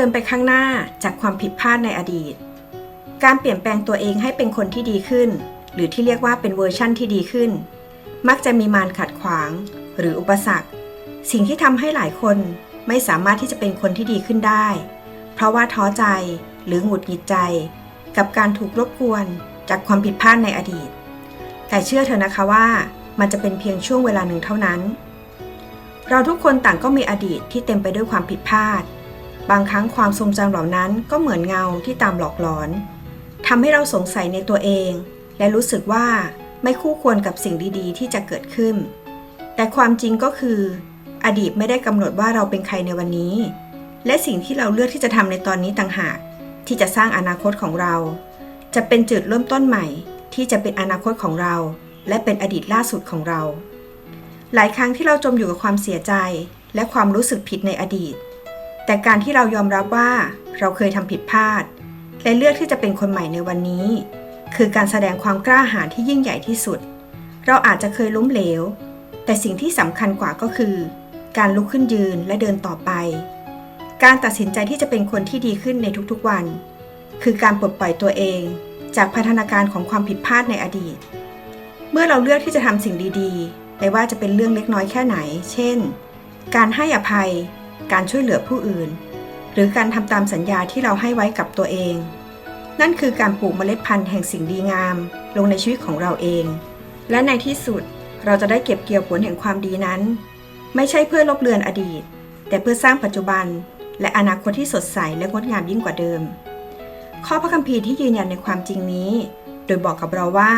ดินไปข้างหน้าจากความผิดพลาดในอดีต การเปลี่ยนแปลงตัวเองให้เป็นคนที่ดีขึ้น หรือที่เรียกว่าเป็นเวอร์ชั่นที่ดีขึ้น มักจะมีมารขัดขวาง หรืออุปสรรค สิ่งที่ทำให้หลายคนไม่สามารถที่จะเป็นคนที่ดีขึ้นได้ เพราะว่าท้อใจหรือหงุดหงิดใจ กับการถูกรบกวนจากความผิดพลาดในอดีต แต่เชื่อเถอะนะคะว่ามันจะเป็นเพียงช่วงเวลาหนึ่งเท่านั้น เราทุกคนต่างก็มีอดีตที่เต็มไปด้วยความผิดพลาด บางครั้งความทรงจำเหล่านั้นก็เหมือนเงาที่ตามหลอกหลอนทำให้เราสงสัยในตัวเอง และรู้สึกว่าไม่คู่ควรกับสิ่งดีๆ ที่จะเกิดขึ้น แต่ความจริงก็คือ อดีตไม่ได้กำหนดว่าเราเป็นใครในวันนี้ และสิ่งที่เราเลือกที่จะทำในตอนนี้ต่างหาก ที่จะสร้างอนาคตของเรา จะเป็นจุดเริ่มต้นใหม่ ที่จะเป็นอนาคตของเรา และเป็นอดีตล่าสุดของเรา หลายครั้งที่เราจมอยู่กับความเสียใจ และความรู้สึกผิดในอดีต แต่การที่เรายอมรับว่าเราเคยทำผิดพลาด และเลือกที่จะเป็นคนใหม่ในวันนี้ คือการแสดงความกล้าหาญที่ยิ่งใหญ่ที่สุด เราอาจจะเคยล้มเหลว แต่สิ่งที่สำคัญกว่าก็คือ การลุกขึ้นยืนและเดินต่อไป การตัดสินใจที่จะเป็นคนที่ดีขึ้นในทุกๆวัน คือการปลดปล่อยตัวเอง จากพัฒนาการของความผิดพลาดในอดีต เมื่อเราเลือกที่จะทำสิ่งดีๆไม่ว่าจะเป็นเรื่องเล็กน้อยแค่ไหน เช่น การให้อภัย การช่วยเหลือผู้อื่น หรือการทำตามสัญญาที่เราให้ไว้กับตัวเอง นั่นคือการปลูกเมล็ดพันธุ์แห่งสิ่งดีงาม ลงในชีวิตของเราเอง และในที่สุดเราจะได้เก็บเกี่ยวผลแห่งความดีนั้น ไม่ใช่เพื่อลบเลือนอดีต แต่เพื่อสร้างปัจจุบัน และอนาคตที่สดใสและงดงามยิ่งกว่าเดิม ข้อพระคัมภีร์ที่ยืนยันในความจริงนี้ โดยบอกกับเราว่า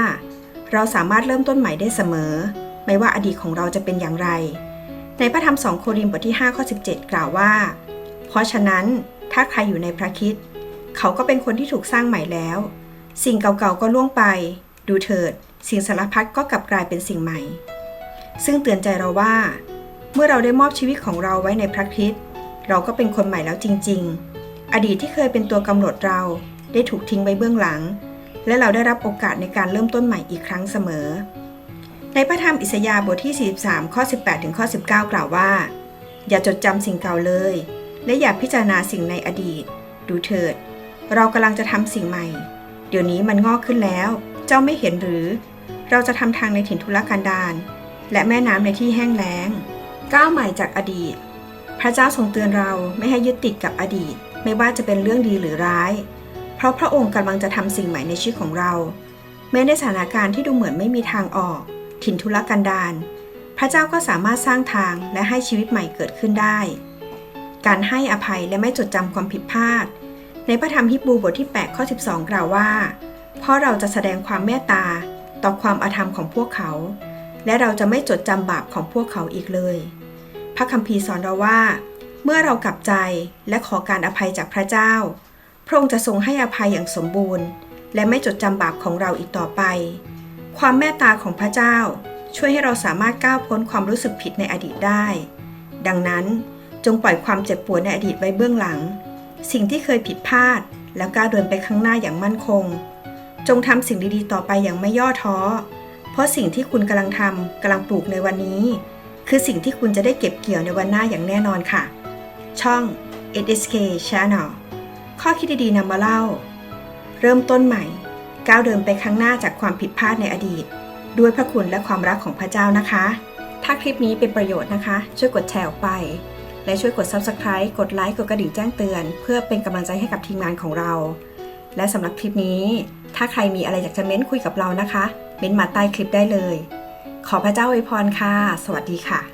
เราสามารถเริ่มต้นใหม่ได้เสมอ ไม่ว่าอดีตของเราจะเป็นอย่างไร ในพระธรรมสองโครินธ์บทที่ 5 ข้อ 17 กล่าวว่า เพราะฉะนั้นถ้าใครอยู่ในพระคิดเขาก็เป็นคนที่ถูกสร้างใหม่แล้ว สิ่งเก่าๆก็ล่วงไป ดูเถิด สิ่งสารพัดก็กลับกลายเป็นสิ่งใหม่ ซึ่งเตือนใจเราว่า เมื่อเราได้มอบชีวิตของเราไว้ในพระคริสต์เราก็เป็นคนใหม่แล้วจริง ๆ อดีตที่เคยเป็นตัวกำหนดเราได้ถูกทิ้งไว้เบื้องหลัง และเราได้รับโอกาสในการเริ่มต้นใหม่อีกครั้งเสมอ ในพระธรรมอิสยาห์บทที่ 43 ข้อ 18 ถึงข้อ 19 กล่าวว่า อย่าจดจำสิ่งเก่าเลย และอย่าพิจารณาสิ่งในอดีต ดูเถิด เรากำลังจะทำสิ่งใหม่ เดี๋ยวนี้มันงอกขึ้นแล้ว เจ้าไม่เห็นหรือ เราจะทำทางในถิ่นทุรกันดารและแม่น้ำในที่แห้งแล้ง ก้าวใหม่จากอดีต พระเจ้าทรงเตือนเราไม่ให้ยึดติดกับอดีต ไม่ว่าจะเป็นเรื่องดีหรือร้าย เพราะพระองค์กำลังจะทำสิ่งใหม่ในชีวิตของเรา แม้ในสถานการณ์ที่ดูเหมือนไม่มีทางออก ถิ่นทุรกันดารพระเจ้าก็สามารถสร้างทางและให้ชีวิตใหม่เกิดขึ้นได้ การให้อภัยและไม่จดจำความผิดพลาด ในพระธรรมฮิบรูบทที่8ข้อ12 กล่าวว่า เพราะเราจะแสดงความเมตตาต่อความอาธรรมของพวกเขา และเราจะไม่จดจำบาปของพวกเขาอีกเลย พระคัมภีร์สอนเราว่า เมื่อเรากลับใจและขอการอภัยจากพระเจ้า พระองค์จะทรงให้อภัยอย่างสมบูรณ์ และไม่จดจำบาปของเราอีกต่อไป ความเมตตาของพระเจ้าช่วยให้เราสามารถก้าวพ้นความรู้สึกผิดในอดีตได้ ดังนั้นจงปล่อยความเจ็บปวดในอดีตไว้เบื้องหลัง สิ่งที่เคยผิดพลาด แล้วก้าวเดินไปข้างหน้าอย่างมั่นคง จงทำสิ่งดีๆ ต่อไปอย่างไม่ย่อท้อ เพราะสิ่งที่คุณกำลังทำกำลังปลูกในวันนี้ คือสิ่งที่คุณจะได้เก็บเกี่ยวในวันหน้าอย่างแน่นอนค่ะ ช่อง SSK Channel ข้อคิดดีๆนำมาเล่า เริ่มต้นใหม่ ก้าวเดินไปข้างหน้าจากความผิดพลาดในอดีต ด้วยพระคุณและความรักของพระเจ้านะคะ ถ้าคลิปนี้เป็นประโยชน์นะคะ ช่วยกดแชร์ออกไป และช่วยกด Subscribe กดไลค์กดกระดิ่งแจ้งเตือน เพื่อเป็นกำลังใจให้กับทีมงานของเรา และสำหรับคลิปนี้ ถ้าใครมีอะไรอยากจะเม้นคุยกับเรานะคะ เม้นมาใต้คลิปได้เลย ขอพระเจ้าอวยพรค่ะ สวัสดีค่ะ